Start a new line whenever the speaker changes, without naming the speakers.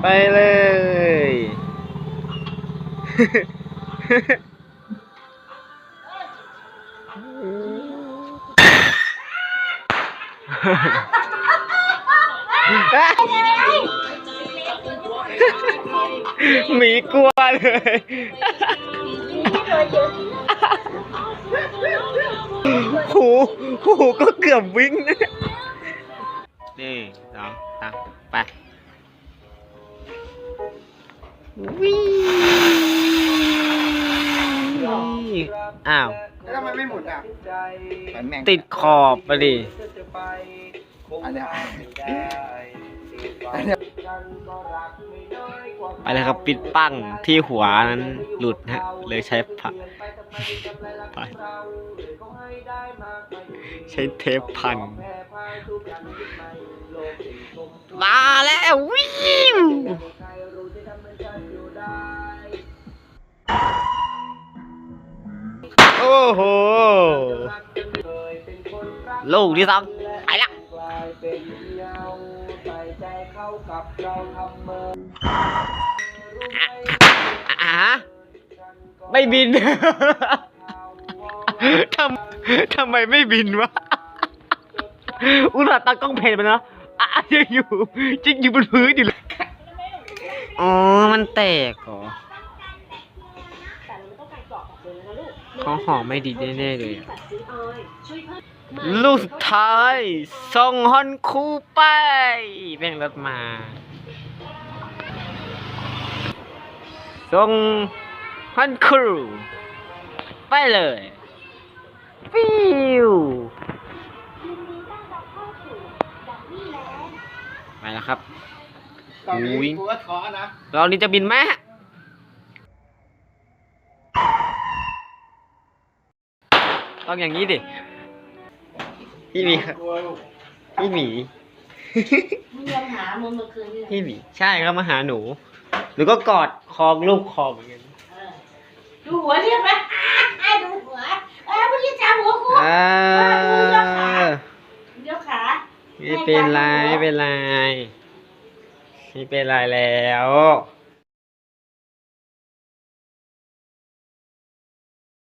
ไปเลย หมีกลัวเลยหูหูก็เกือบวิ่งนะนี่สองสามไป วิ่งอ้าว
แล้วทำไมไม่หมุนอะเหมือนแมง
ติดขอบไปดิ
อันเนี้ย
ไปแล้วครับปิดปั้งที่หัวนั้นหลุดฮะเลยใช้ผักไปใช้เทปพัน มาแล้ววิวโอ้โห ลูกที่สองไปละอะไม่บิน ทำ ทำไมไม่บินวะ อุตส่าห์ตั้งกล้องเพลนไปนะ อะยังอยู่จริงอยู่บนพื้นอยู่เลยอ๋อ มันแตกเหรอเขาห่อไม่ดีแน่ๆเลยอะลูกสุดท้ายส่งฮอนคูไปแบ่งรถมาส่งฮอนคูไปเลย ฟิว แล้วครับ
ตอนนี้
วิ่ง
กูก็ท้อนะ
เรานี้จะบินไหมต้องอย่างนี้ดิ พี่หมีครับ
กลัวลูก
พี่หมี
มึงยังหามึงเมื่อคืนนี่
พี่หมี ใช่ครับมาหาหนู หนูก็กอดคอลูกคอเหมือนกัน
เออดูหัวเรียกไหมอ่าดูหัวเออมึงจะจับหัวกู
อ่า
เดี๋ยวขา
ไม่ เป็นไรไม่เป็นไรไม่เป็นไรแล้ว